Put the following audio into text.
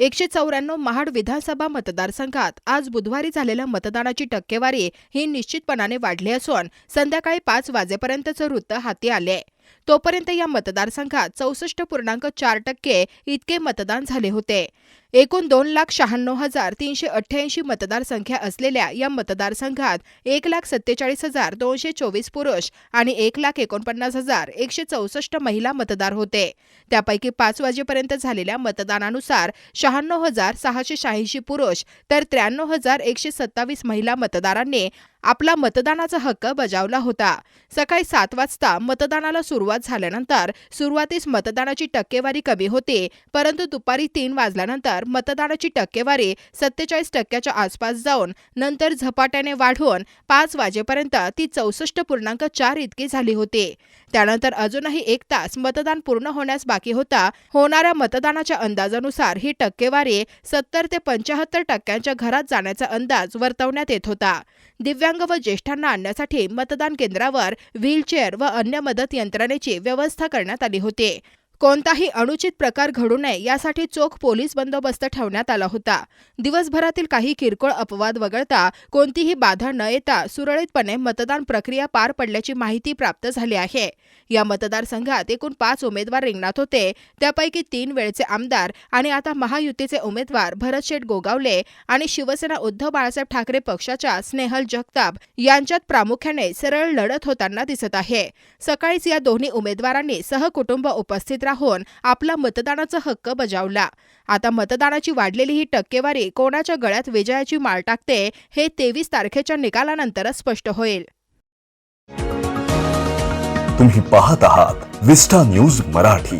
एकशे चौऱ्याण्णव महाड विधानसभा मतदारसंघात आज बुधवारी झालेल्या मतदानाची टक्केवारी ही निश्चितपणाने वाढली असून संध्याकाळी पाच वाजेपर्यंतचं वृत्त हाती आले तोपर्यंत या मतदारसंघात चौसष्ट पूर्णांक चार टक्के इतके मतदान झाले होते. एकूण दोन लाख शहाण्णव हजार तीनशे अठ्ठ्याऐंशी मतदारसंख्या असलेल्या या मतदारसंघात एक लाख सत्तेचाळीस हजार दोनशे चोवीस पुरुष आणि एक लाख एकोणपन्नास हजार एकशे चौसष्ट महिला मतदार होते. त्यापैकी पाच वाजेपर्यंत झालेल्या मतदानानुसार शहाण्णव हजार सहाशे शहाऐंशी पुरुष तर त्र्याण्णव हजार एकशे सत्तावीस महिला मतदारांनी आपला मतदानाचा हक्क बजावला होता. सकाळी सात वाजता मतदानाला सुरुवात झाल्यानंतर सुरुवातीस मतदानाची टक्केवारी कमी होती परंतु दुपारी तीन वाजल्यानंतर मतदानाची टक्केवारी सत्तेचाळीस टक्क्याच्या आसपास जाऊन नंतर झपाट्याने वाढून पाच वाजेपर्यंत ती चौसष्ट पूर्णांक चार इतकी झाली होती. त्यानंतर अजूनही एक तास मतदान पूर्ण होण्यास बाकी होता. होणाऱ्या मतदानाच्या अंदाजानुसार ही टक्केवारी सत्तर ते पंचाहत्तर टक्क्यांच्या घरात जाण्याचा अंदाज वर्तवण्यात येत होता. दिव्यांग व ज्येष्ठांना आणण्यासाठी मतदान केंद्रावर व्हीलचेअर व अन्य मदत यंत्रणेची व्यवस्था करण्यात आली होती. कोणताही अनुचित प्रकार घडू नये यासाठी चोख पोलीस बंदोबस्त ठेवण्यात आला होता. दिवसभरातील काही किरकोळ अपवाद वगळता कोणतीही बाधा न येता सुरळीतपणे मतदान प्रक्रिया पार पडल्याची माहिती प्राप्त झाली आहे. या मतदारसंघात एकूण पाच उमेदवार रिंगणात होते. त्यापैकी तीन वेळचे आमदार आणि आता महायुतीचे उमेदवार भरतशेठ गोगावले आणि शिवसेना उद्धव बाळासाहेब ठाकरे पक्षाच्या स्नेहल जगताप यांच्यात प्रामुख्याने सरळ लढत होताना दिसत आहे. सकाळीच या दोन्ही उमेदवारांनी सहकुटुंब उपस्थित राहून आपला मतदानाचा हक्क बजावला. आता मतदानाची वाढलेली ही टक्केवारी कोणाच्या गळ्यात विजयाची माळ टाकते हे तेवीस तारखेच्या निकालानंतरच स्पष्ट होईल. तुम्ही पाहत आहात विस्टा न्यूज मराठी.